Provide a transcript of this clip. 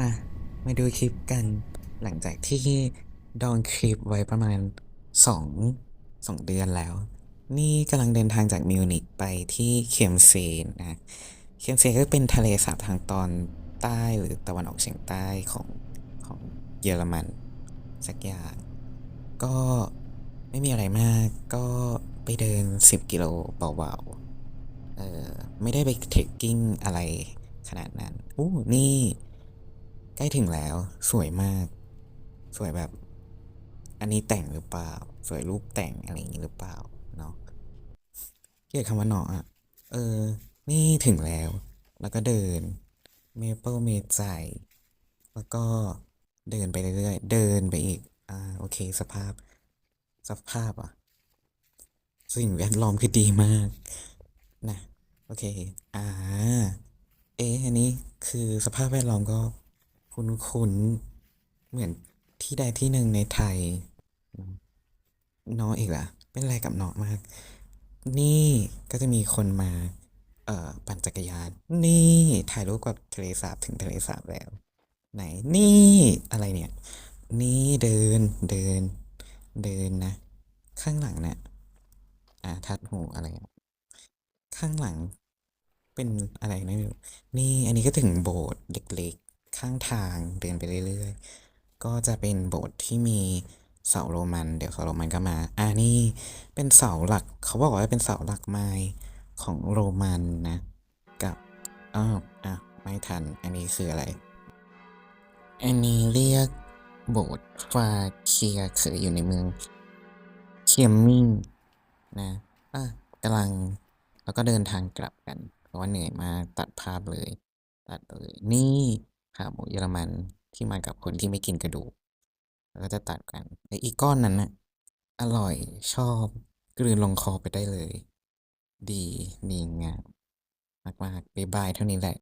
มา มาดูคลิปกันหลังจากที่ดองคลิปไว้ประมาณสองสองเดือนแล้ว นี่กำลังเดินทางจากมิวนิกไปที่เคียมเซนนะเคียมเซนก็เป็นทะเลสาบทางตอนใต้หรือตะวันออกเฉียงใต้ของของเยอรมัน สักอย่าง ก็ไม่มีอะไรมากก็ไปเดิน 10 กิโลเบาๆเออไม่ได้ไปเทคกิ้งอะไรขนาดนั้นอู้นี่ ล้ถึงแล้วสวยมาก สวยแบบ อันนี้แต่งหรือเปล่า สวยรูปแต่งอะไรอย่างนี้หรือเปล่าเนาะเกลียดคำว่าเนาะอะเออ นี่ถึงแล้ว แล้วก็เดินเมเปิลเมจายแล้วก็เดินไปเรื่อยๆ เดินไปอีก อ่า โอเค สภาพ สภาพอะ สิ่งแวดล้อมคือดีมาก นะ โอเค อ่า เอ๊ะ อันนี้คือสภาพแวดล้อมก็ คุ้นๆเหมือนที่ใดที่หนึ่งในไทยเนาะอีกล่ะ เป็นอะไรกับเนาะมาก นี่ก็จะมีคนมา เอ่อ ปั่นจักรยาน นี่ถ่ายรูปกับทะเลสาบถึงทะเลสาบแล้ว ไหน นี่อะไรเนี่ย นี่เดินเดิน เดินนะ ข้างหลังเนี่ยอ่าทัดหูอะไร ข้างหลังเป็นอะไรนะไม่รู้นี่อันนี้ก็ถึงโบสถ์เล็ก ข้างทางเดินไปเรื่อยๆ ก็จะเป็นโบสถ์ที่มีเสาโรมัน เดี๋ยวเสาโรมันก็มา อ่านี่เป็นเสาหลัก เขาบอกว่าเป็นเสาหลักไม้ของโรมันนะ กับอ้าวอะไม่ทัน อันนี้คืออะไร อันนี้เรียกโบสถ์ฟาเคียคืออยู่ในเมืองเคียมมิงนะอะกำลังแล้วก็เดินทางกลับกัน เพราะว่าเหนื่อยมากตัดภาพเลย ตัดเลย นี่ ขาหมูเยอรมันที่มากับคนที่ไม่กินกระดูก แล้วก็จะตัดกันไออีก้อนนั้นนะอร่อยชอบกลืนลงคอไปได้เลย ดีดีงามมากๆบ๊ายบายเท่านี้แหละ